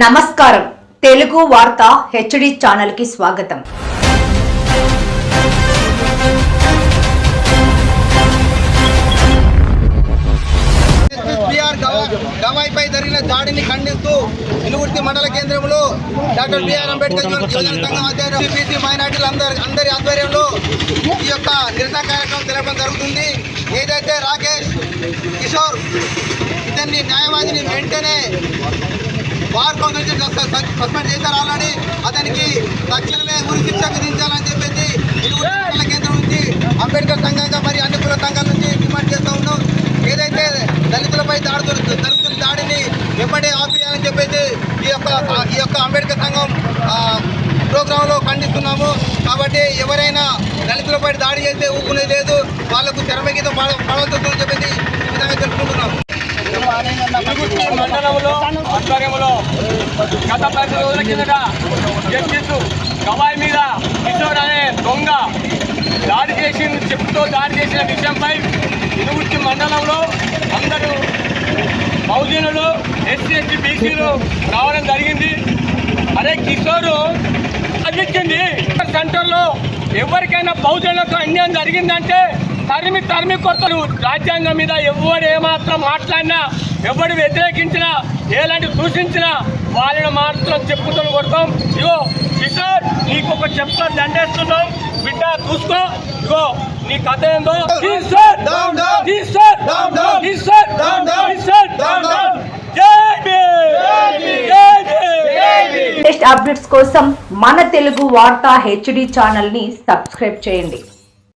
నమస్కారం. తెలుగు వార్త హెచ్డి ఛానల్కి స్వాగతం గవాయిపై జరిగిన దాడిని ఖండిస్తూ ఇనుగుర్తి మండల కేంద్రంలో డాక్టర్ బిఆర్ అంబేద్కర్ యువజన సంఘం బీసీ మైనార్టీలు అందరి అందరి ఆధ్వర్యంలో ఈ యొక్క నిరసన కార్యక్రమం తెలపడం జరుగుతుంది. ఏదైతే రాకేష్ కిషోర్ ఇతన్ని న్యాయవాదిని వెంటనే కౌన్సిల్ నుంచి సస్- సస్- సస్పెండ్ చేశారు ఆల్రెడీ. అతనికి తక్షణమే ఉరి శిక్ష విధించాలని చెప్పేసి మండల కేంద్రం నుంచి అంబేద్కర్ సంఘంగా మరి అన్ని కుల సంఘాల నుంచి డిమాండ్ చేస్తూ ఉన్నాం. ఏదైతే దళితులపై దాడుతున్న జరుగుతున్న దాడిని వెంబడే ఆపేయాలని చెప్పేసి ఈ యొక్క ఈ యొక్క అంబేద్కర్ సంఘం ప్రోగ్రాంలో ఖండిస్తున్నాము. కాబట్టి ఎవరైనా దళితులపై దాడి చేస్తే ఊపుకునేది లేదు. వాళ్ళకు తెరమగీత పడవద్దని చెప్పేసి ఈ విధంగా మండలంలో ఆధ్వర్యంలో గత పది రోజుల కిందట జస్టిస్ గవాయి మీద కిషోర్ అనే దొంగ దాడి చేసి చెప్పుతో దాడి చేసిన విషయంపై ఇరుగుత్తి మండలంలో అందరూ బహుజనులు ఎస్సీ ఎస్టీ బీసీలు రావడం జరిగింది. అరే కిషోరు అందించింది సెంటర్లో ఎవరికైనా బహుజనులకు అన్యాయం జరిగిందంటే తరిమి తరిమి కొత్తలు రాజ్యాంగం మీద ఎవరు ఏమాత్రం మాట్లాడినా ఎవడు వ్యతిరేకించినా ఎలాంటి సూచించినా వాళ్ళని మాత్రం చెప్పుతూ కొడతాం. ఇగో కిషోర్ నీకు ఒక చెప్తాను దండేస్తున్నాం. బిడ్డ చూసుకో. ఇగో నీ కథ ఏందో? లేటెస్ట్ అప్డేట్స్ కోసం మన తెలుగు వార్త హెచ్డి ఛానల్ని సబ్స్క్రైబ్ చేయండి.